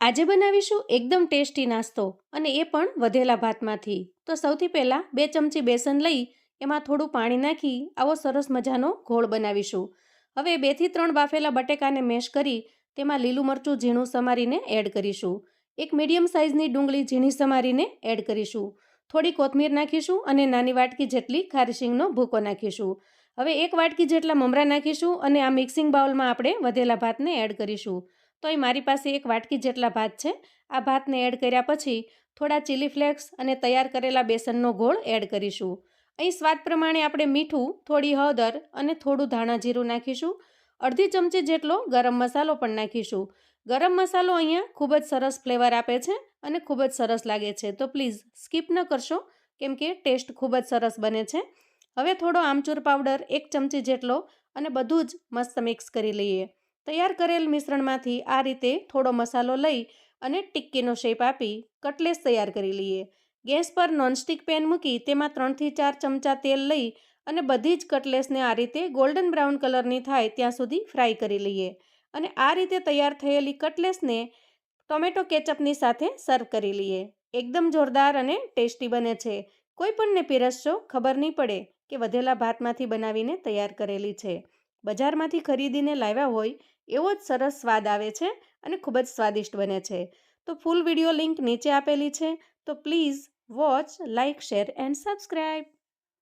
આજે બનાવીશું એકદમ ટેસ્ટી નાસ્તો અને એ પણ વધેલા ભાતમાંથી. તો સૌથી પહેલાં બે ચમચી બેસન લઈ એમાં થોડું પાણી નાખી આવો સરસ મજાનો ઘોળ બનાવીશું. હવે બેથી ત્રણ બાફેલા બટેકાને મેશ કરી તેમાં લીલું મરચું ઝીણું સમારીને એડ કરીશું. એક મીડિયમ સાઇઝની ડુંગળી ઝીણી સમારીને એડ કરીશું. થોડી કોથમીર નાખીશું અને નાની વાટકી જેટલી ખારીશીંગનો ભૂકો નાખીશું. હવે એક વાટકી જેટલા મમરા નાખીશું અને આ મિક્સિંગ બાઉલમાં આપણે વધેલા ભાતને એડ કરીશું. તો અહીં મારી પાસે એક વાટકી જેટલા ભાત છે. આ ભાતને એડ કર્યા પછી થોડા ચીલી ફ્લેક્સ અને તૈયાર કરેલા બેસનનો ગોળ એડ કરીશું. અહીં સ્વાદ પ્રમાણે આપણે મીઠું, થોડી હળદર અને થોડું ધાણા જીરું નાખીશું. અડધી ચમચી જેટલો ગરમ મસાલો પણ નાખીશું. ગરમ મસાલો અહીંયા ખૂબ જ સરસ ફ્લેવર આપે છે અને ખૂબ જ સરસ લાગે છે. તો પ્લીઝ સ્કીપ ન કરશો, કેમ કે ટેસ્ટ ખૂબ જ સરસ બને છે. હવે થોડો આમચૂર પાવડર એક ચમચી જેટલો અને બધું જ મસ્ત મિક્સ કરી લઈએ. તૈયાર કરેલ મિશ્રણમાંથી આ રીતે થોડો મસાલો લઈ અને ટિક્કીનો શેપ આપી કટલેસ તૈયાર કરી લઈએ. ગેસ પર નોનસ્ટિક પેન મૂકી તેમાં ત્રણથી ચાર ચમચા તેલ લઈ અને બધી જ કટલેસને આ રીતે ગોલ્ડન બ્રાઉન કલરની થાય ત્યાં સુધી ફ્રાય કરી લઈએ. અને આ રીતે તૈયાર થયેલી કટલેસને ટોમેટો કેચઅપની સાથે સર્વ કરી લઈએ. એકદમ જોરદાર અને ટેસ્ટી બને છે. કોઈ પણને પીરસશો ખબર નહીં પડે કે વધેલા ભાતમાંથી બનાવીને તૈયાર કરેલી છે. બજારમાંથી ખરીદીને લાવ્યા હોય, એવો જ સરસ સ્વાદ આવે છે અને ખૂબ જ સ્વાદિષ્ટ બને છે. તો ફૂલ વીડિયો લિંક નીચે આપેલી છે. તો please watch like share and subscribe